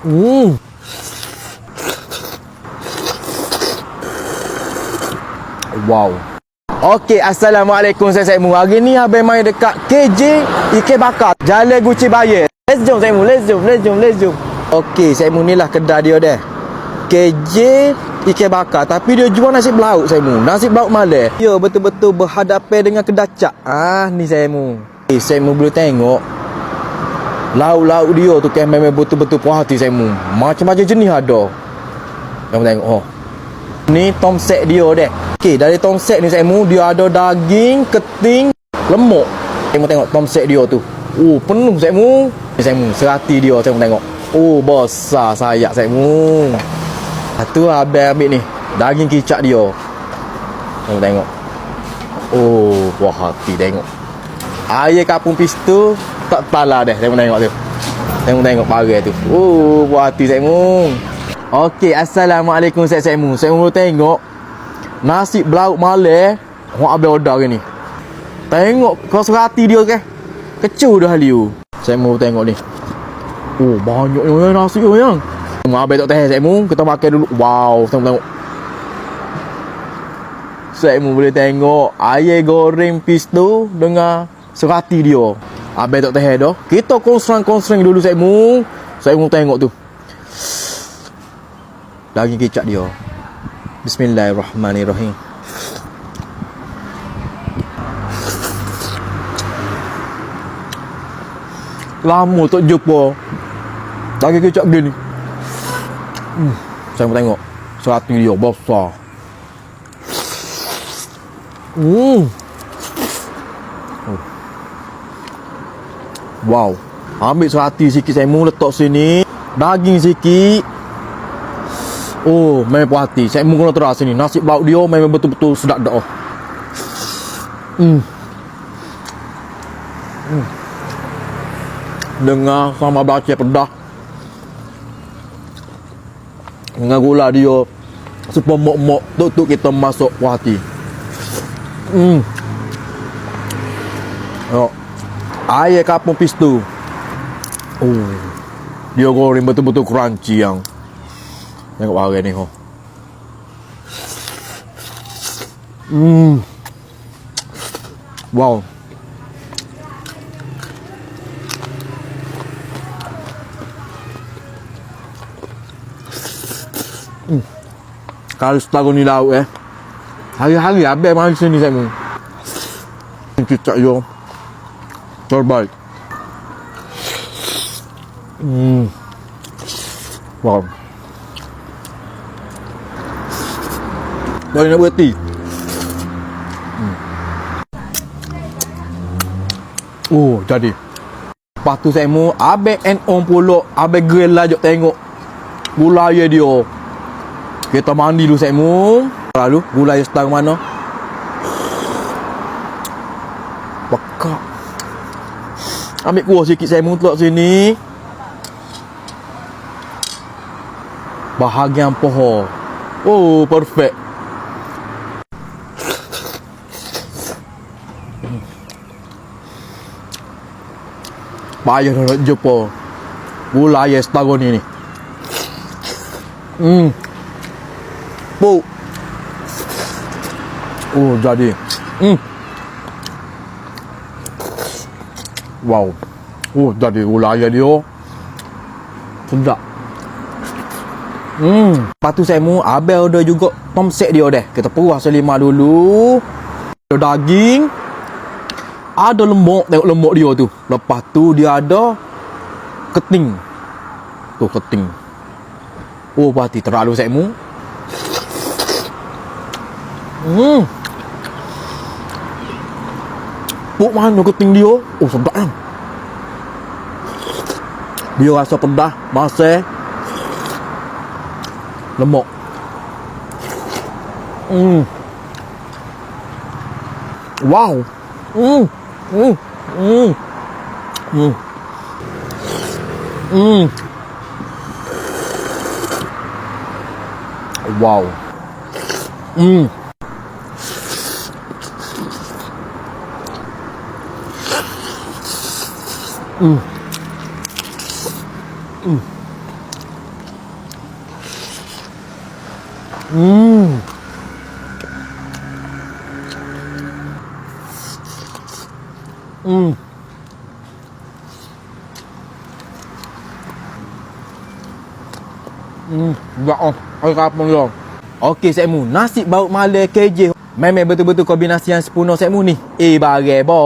Wow. Okey, Assalamualaikum saya Saimu. Hari ni abang main dekat KJ Ikan Bakar, Jalan Guci Bayer. Let's jom Saimu, let's jom, let's jom, let's jom. Okey, Saimu ni lah kedai dia dah. KJ Ikan Bakar Tapi dia jual nasi belauk Saimu Nasi belauk malam Ya betul-betul berhadapan dengan kedacak Ah ni Saimu Eh Saimu boleh tengok Lauk-lauk dia tu kan memang betul-betul puas hati Saimu Macam-macam jenis ada Kamu tengok oh Ni tom set dia deh. Okey, dari tom set ni Saimu dia ada daging, keting, lemak. Saimu tengok tom set dia tu. Oh, penuh Saimu. Ni Saimu, serati dia Saimu tengok. Oh, besar sayap Saimu. Satu abang ambil ni, daging kicap dia. Saimu tengok. Oh, puas hati tengok. Air kapung pistu tak pala dah Saimu tengok tu. Saimu tengok parai tu. Oh, puas hati Saimu. Okey, Assalamualaikum Saya Saimu. Saya mau tengok nasi belauk malai Orang abang order ke ni. Tengok kau serati dia ke. Kecu dah liu. Saya mau tengok ni. Oh, banyak yang nasi tu yang. Mau abang tak tahu saya mu, kita makan dulu. Wow, tengok tengok. Saya mu boleh tengok ayam goreng pistu dengan serati dia. Abang tak tahu dah. Kita konsrang-konsrang dulu saya mu. Saya mau tengok tu. Daging kicap dia Bismillahirrahmanirrahim Lama tak jumpa Daging kicap dia ni hmm. Saya mau tengok Serati dia besar Hmm Wow Ambil serati sikit saya mau letak sini Daging sikit Oh, memang puas hati. Saya mungkin terus sini. Nasi bau dia memang betul-betul sedap dah. Hmm. Hmm. Dengar sama baca pedah. Dengan gula dia. Supaya mok-mok. Tuk-tuk kita masuk puas hati. Hmm. Oh. Air kapung pistu. Oh. Dia goreng betul-betul crunchy yang. Tengok barang ni ho. Hmm. Wow. Hmm. Kalau setahun ni lauk eh. Hari-hari habis mari sini saya mu. Cicak yo. Terbaik. Hmm. Wow. Boleh nak berhenti hmm. Oh jadi Lepas tu saya mu Abang and on pulak Abang grill lah jok tengok Gula air dia Kita mandi dulu saya mu Lalu gula air setang mana Bekak Ambil kuah sikit saya mu Telak sini. Bahagian pohon. Oh perfect. Dah nak jumpa. Gula air setahun ni ni Hmm. Puk Oh jadi. Hmm Wow. Oh jadi gula air dia Sedap. Hmm. Lepas tu saya mu Abel ada juga Tom set dia dah Kita perah selima dulu. Ada daging. Ada lemak tengok lemak dia tu. Lepas tu dia ada keting. Tu keting. Oh berarti terlalu saya mu hmm Puk mana keting dia oh sedap kan dia rasa pedas masih lemak hmm wow hmm Hmm. Hmm. Hmm. Hmm. Wow. Mm. Mm. Mm. Mm. Hmm, sedap lah. Air kapan dia. Okey, Sekmu. Nasib baut malai KJ. Memang betul-betul kombinasi yang sepenuh Sekmu ni. Eh, bagai bo.